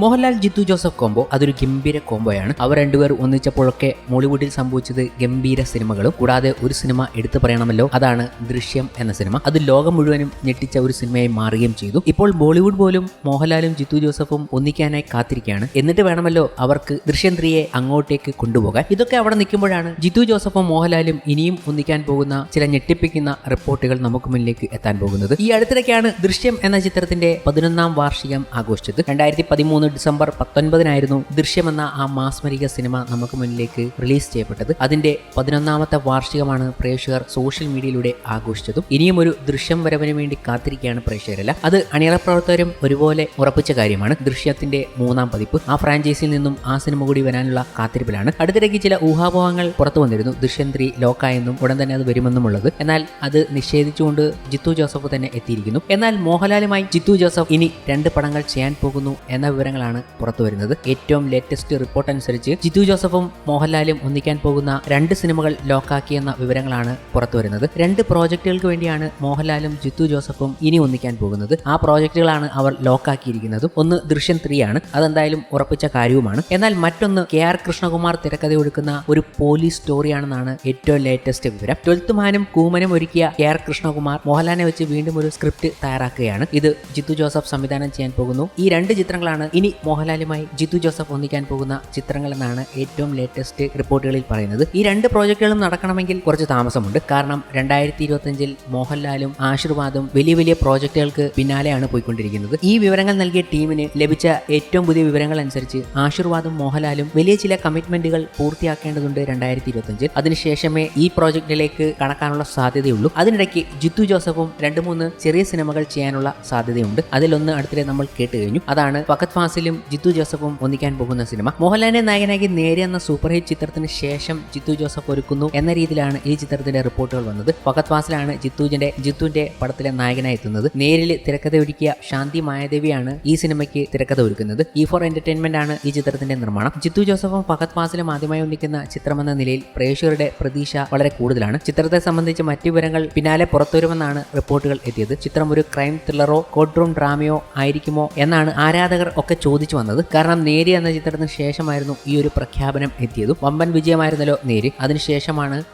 Mohanlal Jithu Joseph combo അതൊരു ഗംഭീര കോംബോയാണ്. അവർ രണ്ടുപേർ ഒന്നിച്ചപ്പോഴൊക്കെ മോളിവുഡിൽ സംഭവിച്ചത് ഗംഭീര സിനിമകളും കൂടാതെ ഒരു സിനിമ എടുത്തു പറയണമല്ലോ അതാണ് ദൃശ്യം എന്ന സിനിമ. അത് ലോകം മുഴുവനും ഞെട്ടിച്ച ഒരു സിനിമയായി മാറുകയും ചെയ്തു. ഇപ്പോൾ ബോളിവുഡ് പോലും മോഹൻലാലും ജിത്തു ജോസഫും ഒന്നിക്കാനായി കാത്തിരിക്കുകയാണ്. എന്നിട്ട് വേണമല്ലോ അവർക്ക് ദൃശ്യം ത്രീയെ അങ്ങോട്ടേക്ക് കൊണ്ടുപോകാൻ. ഇതൊക്കെ അവിടെ നിൽക്കുമ്പോഴാണ് ജിത്തു ജോസഫും മോഹൻലാലും ഇനിയും ഒന്നിക്കാൻ പോകുന്ന ചില ഞെട്ടിപ്പിക്കുന്ന റിപ്പോർട്ടുകൾ നമുക്ക് മുന്നിലേക്ക് എത്താൻ പോകുന്നത്. ഈ അടുത്തിടയ്ക്കാണ് ദൃശ്യം എന്ന ചിത്രത്തിന്റെ പതിനൊന്നാം വാർഷികം ആഘോഷിച്ചത്. രണ്ടായിരത്തി പതിമൂന്ന് ഡിസംബർ പത്തൊൻപതിനായിരുന്നു ദൃശ്യമെന്ന ആ മാസ്മരിക സിനിമ നമുക്ക് മുന്നിലേക്ക് റിലീസ് ചെയ്യപ്പെട്ടത്. അതിന്റെ പതിനൊന്നാമത്തെ വാർഷികമാണ് പ്രേക്ഷകർ സോഷ്യൽ മീഡിയയിലൂടെ ആഘോഷിച്ചതും. ഇനിയും ഒരു ദൃശ്യം വരവിന് വേണ്ടി കാത്തിരിക്കുകയാണ് പ്രേക്ഷകരല്ല അത് അണിയറ പ്രവർത്തകരും ഒരുപോലെ ഉറപ്പിച്ച കാര്യമാണ്. ദൃശ്യത്തിന്റെ മൂന്നാം പതിപ്പ് ആ ഫ്രാഞ്ചൈസിയിൽ നിന്നും ആ സിനിമ കൂടി വരാനുള്ള കാത്തിരിപ്പിലാണ്. അടുത്തിടയ്ക്ക് ചില ഊഹാപോഹങ്ങൾ പുറത്തു വന്നിരുന്നു. ദൃശ്യം ത്രീ ലോക്കായെന്നും ഉടൻ തന്നെ അത് വരുമെന്നും ഉള്ളത്. എന്നാൽ അത് നിഷേധിച്ചുകൊണ്ട് ജിത്തു ജോസഫ് തന്നെ എത്തിയിരിക്കുന്നു. എന്നാൽ മോഹൻലാലുമായി ജിത്തു ജോസഫ് ഇനി രണ്ട് പടങ്ങൾ ചെയ്യാൻ പോകുന്നു എന്ന വിവരങ്ങളാണ് പുറത്തു വരുന്നത്. ഏറ്റവും ലേറ്റസ്റ്റ് റിപ്പോർട്ട് അനുസരിച്ച് ജിതു ജോസഫും മോഹൻലാലും ഒന്നിക്കാൻ പോകുന്ന രണ്ട് സിനിമകൾ ലോക്കാക്കിയെന്ന വിവരങ്ങളാണ് പുറത്തു വരുന്നത്. രണ്ട് പ്രോജക്റ്റുകൾക്ക് വേണ്ടിയാണ് മോഹൻലാലും ജിത്തു ജോസഫും ഇനി ഒന്നിക്കാൻ പോകുന്നത്. ആ പ്രോജക്റ്റുകളാണ് അവർ ലോക്കാക്കിയിരിക്കുന്നതും. ഒന്ന് ദൃശ്യം ത്രീ ആണ്. അതെന്തായാലും ഉറപ്പിച്ച കാര്യവുമാണ്. എന്നാൽ മറ്റൊന്ന് കെ ആർ കൃഷ്ണകുമാർ തിരക്കഥ ഒരുക്കുന്ന ഒരു പോലീസ് സ്റ്റോറിയാണെന്നാണ് ഏറ്റവും ലേറ്റസ്റ്റ് വിവരം. ട്വൽത്ത് മാനും കൂമനും ഒരുക്കിയ കെ ആർ കൃഷ്ണകുമാർ മോഹൻലാലിനെ വെച്ച് വീണ്ടും ഒരു സ്ക്രിപ്റ്റ് തയ്യാറാക്കുകയാണ്. ഇത് ജിത്തു ജോസഫ് സംവിധാനം ചെയ്യാൻ പോകുന്നു. ഈ രണ്ട് ചിത്രങ്ങളാണ് ഇനി മോഹൻലാലുമായി ജിത്തു ജോസഫ് ഒന്നിക്കാൻ പോകുന്ന ചിത്രങ്ങൾ എന്നാണ് ഏറ്റവും ലേറ്റസ്റ്റ് റിപ്പോർട്ടുകളിൽ പറയുന്നത്. ഈ രണ്ട് പ്രോജക്റ്റുകളും നടക്കണമെങ്കിൽ കുറച്ച് താമസമുണ്ട്. കാരണം രണ്ടായിരത്തി ഇരുപത്തിയഞ്ചിൽ മോഹൻലാലും ആശീർവാദും വലിയ വലിയ പ്രോജക്റ്റുകൾക്ക് പിന്നാലെയാണ് പോയിക്കൊണ്ടിരിക്കുന്നത്. ഈ വിവരങ്ങൾ നൽകിയ ടീമിന് ലഭിച്ച ഏറ്റവും പുതിയ വിവരങ്ങൾ അനുസരിച്ച് ആശീർവാദും മോഹൻലാലും വലിയ ചില കമ്മിറ്റ്മെന്റുകൾ പൂർത്തിയാക്കേണ്ടതുണ്ട് രണ്ടായിരത്തി ഇരുപത്തിയഞ്ചിൽ അതിനുശേഷമേ ഈ പ്രോജക്റ്റിലേക്ക് കടക്കാനുള്ള സാധ്യതയുള്ളൂ. അതിനിടയ്ക്ക് ജിത്തു ജോസഫും രണ്ട് മൂന്ന് ചെറിയ സിനിമകൾ ചെയ്യാനുള്ള സാധ്യതയുണ്ട്. അതിലൊന്ന് അടുത്തിടെ നമ്മൾ കേട്ട് കഴിഞ്ഞു. അതാണ് ഫക്കത് ഫാസിലും ജിത്തു ജോസഫും ഒന്നിക്കാൻ പോകുന്ന സിനിമ. മോഹൻലാലിനെ നായകനാക്കി നേരെ എന്ന സൂപ്പർ ഹിറ്റ് ചിത്രത്തിന് ശേഷം ജിത്തു ജോസഫ് ഒരുക്കുന്നു എന്ന രീതിയിലാണ് ഈ ചിത്രത്തിന്റെ റിപ്പോർട്ടുകൾ വന്നത്. ഫഖത് ഫാസിലാണ് ജിത്തുവിന്റെ ജിത്തുവിന്റെ പടത്തിലെ നായകനായി എത്തുന്നത്. നേരിൽ തിരക്കഥ ഒരുക്കിയ ശാന്തി മായാദേവിയാണ് ഈ സിനിമയ്ക്ക് തിരക്കഥ ഒരുക്കുന്നത് ഇ ഫോർ എന്റർടൈൻമെന്റ് ആണ് ഈ ചിത്രത്തിന്റെ നിർമ്മാണം. ജിത്തു ജോസഫും ഫഹദ് ഫാസിലും ആദ്യമായി ഒന്നിക്കുന്ന ചിത്രമെന്ന നിലയിൽ പ്രേക്ഷകരുടെ പ്രതീക്ഷ വളരെ കൂടുതലാണ്. ചിത്രത്തെ സംബന്ധിച്ച് മറ്റു വിവരങ്ങൾ പിന്നാലെ പുറത്തുവരുമെന്നാണ് റിപ്പോർട്ടുകൾ എത്തിയത്. ചിത്രം ഒരു ക്രൈം ത്രില്ലറോ കോർട്ട് റൂം ഡ്രാമയോ ആയിരിക്കുമോ എന്നാണ് ആരാധകർ ഒക്കെ ചോദിച്ചു വന്നത്. കാരണം നേരി എന്ന ചിത്രത്തിന് ശേഷമായിരുന്നു ഈ ഒരു പ്രഖ്യാപനം എത്തിയതും. വമ്പൻ വിജയമായിരുന്നല്ലോ നേര്. അതിനുശേഷമാണ്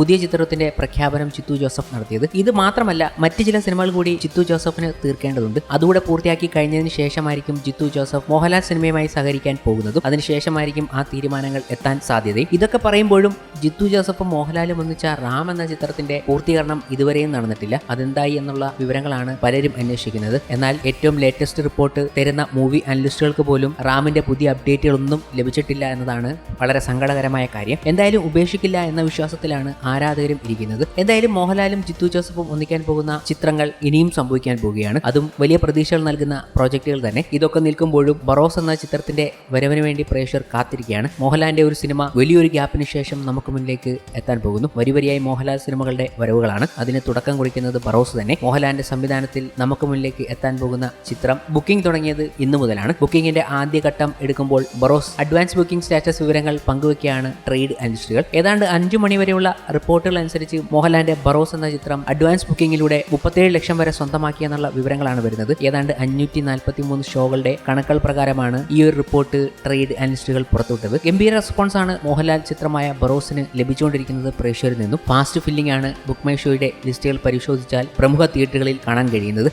പുതിയ ചിത്രത്തിന്റെ പ്രഖ്യാപനം ചിത്തു ജോസഫ് നടത്തിയത്. ഇത് മാത്രമല്ല മറ്റ് ചില സിനിമകൾ കൂടി ചിത്തു ജോസഫിന് തീർക്കേണ്ടതുണ്ട്. അതുകൂടെ പൂർത്തിയാക്കി കഴിഞ്ഞതിന് ശേഷമായിരിക്കും ജിത്തു ജോസഫ് മോഹൻലാൽ സിനിമയുമായി സഹകരിക്കാൻ പോകുന്നതും. അതിനുശേഷമായിരിക്കും ആ തീരുമാനങ്ങൾ എത്താൻ സാധ്യത ഇതൊക്കെ പറയുമ്പോഴും ജിത്തു ജോസഫും മോഹൻലാലും ഒന്നിച്ച റാം എന്ന ചിത്രത്തിന്റെ പൂർത്തീകരണം ഇതുവരെയും നടന്നിട്ടില്ല. അതെന്തായി എന്നുള്ള വിവരങ്ങളാണ് പലരും അന്വേഷിക്കുന്നത്. എന്നാൽ ഏറ്റവും ലേറ്റസ്റ്റ് റിപ്പോർട്ട് തരുന്ന മൂവി അനലിസ്റ്റുകൾക്ക് പോലും റാമിന്റെ പുതിയ അപ്ഡേറ്റുകളൊന്നും ലഭിച്ചിട്ടില്ല എന്നതാണ് വളരെ സങ്കടകരമായ കാര്യം. എന്തായാലും ഉപേക്ഷിക്കില്ല എന്ന വിശ്വാസത്തിലാണ് ആരാധകരും ഇരിക്കുന്നത്. എന്തായാലും മോഹൻലാലും ജിത്തു ജോസഫും ഒന്നിക്കാൻ പോകുന്ന ചിത്രങ്ങൾ ഇനിയും സംഭവിക്കാൻ പോവുകയാണ് അതും വലിയ പ്രതീക്ഷകൾ നൽകുന്ന പ്രോജക്റ്റുകൾ തന്നെ. ഇതൊക്കെ നിൽക്കുമ്പോഴും ബറോസ് എന്ന ചിത്രത്തിന്റെ വരവിന് വേണ്ടി പ്രേക്ഷകർ കാത്തിരിക്കുകയാണ്. മോഹൻലാലിന്റെ ഒരു സിനിമ വലിയൊരു ഗ്യാപ്പിന് ശേഷം നമുക്ക് മുന്നിലേക്ക് എത്താൻ പോകുന്നു. വരിവരിയായി മോഹൻലാൽ സിനിമകളുടെ വരവുകളാണ്. അതിന് തുടക്കം കുറിക്കുന്നത് ബറോസ് തന്നെ. മോഹൻലാലിന്റെ സംവിധാനത്തിൽ നമുക്ക് മുന്നിലേക്ക് എത്താൻ പോകുന്ന ചിത്രം ബുക്കിംഗ് തുടങ്ങിയത് ഇന്നു മുതലാണ്. ബുക്കിംഗിന്റെ ആദ്യഘട്ടം എടുക്കുമ്പോൾ ബറോസ് അഡ്വാൻസ് ബുക്കിംഗ് സ്റ്റാറ്റസ് വിവരങ്ങൾ പങ്കുവയ്ക്കുകയാണ് ട്രേഡ് അനലിസ്റ്റുകൾ. ഏതാണ്ട് അഞ്ചു മണി വരെയുള്ള റിപ്പോർട്ടുകൾ അനുസരിച്ച് മോഹൻലാലിന്റെ ബറോസ് എന്ന ചിത്രം അഡ്വാൻസ് ബുക്കിംഗിലൂടെ മുപ്പത്തേഴ് ലക്ഷം വരെ സ്വന്തമാക്കിയെന്നുള്ള വിവരങ്ങളാണ് വരുന്നത്. ഏതാണ്ട് അഞ്ഞൂറ്റി നാൽപ്പത്തി മൂന്ന് ഷോകളുടെ കണക്കുകൾ പ്രകാരമാണ് ഈ ഒരു റിപ്പോർട്ട് ട്രേഡ് അനലിസ്റ്റുകൾ പുറത്തുവിട്ടത്. ഗംഭീര റെസ്പോൺസ് ആണ് മോഹൻലാൽ ചിത്രമായ ബറോസിന് ലഭിച്ചുകൊണ്ടിരിക്കുന്നത് പ്രേക്ഷകരിൽ നിന്നും. ഫാസ്റ്റ് ഫില്ലിംഗ് ആണ് ബുക്ക് മൈ ഷോയുടെ ലിസ്റ്റുകൾ പരിശോധിച്ചാൽ പ്രമുഖ തിയേറ്ററുകളിൽ കാണാൻ കഴിയുന്നത്.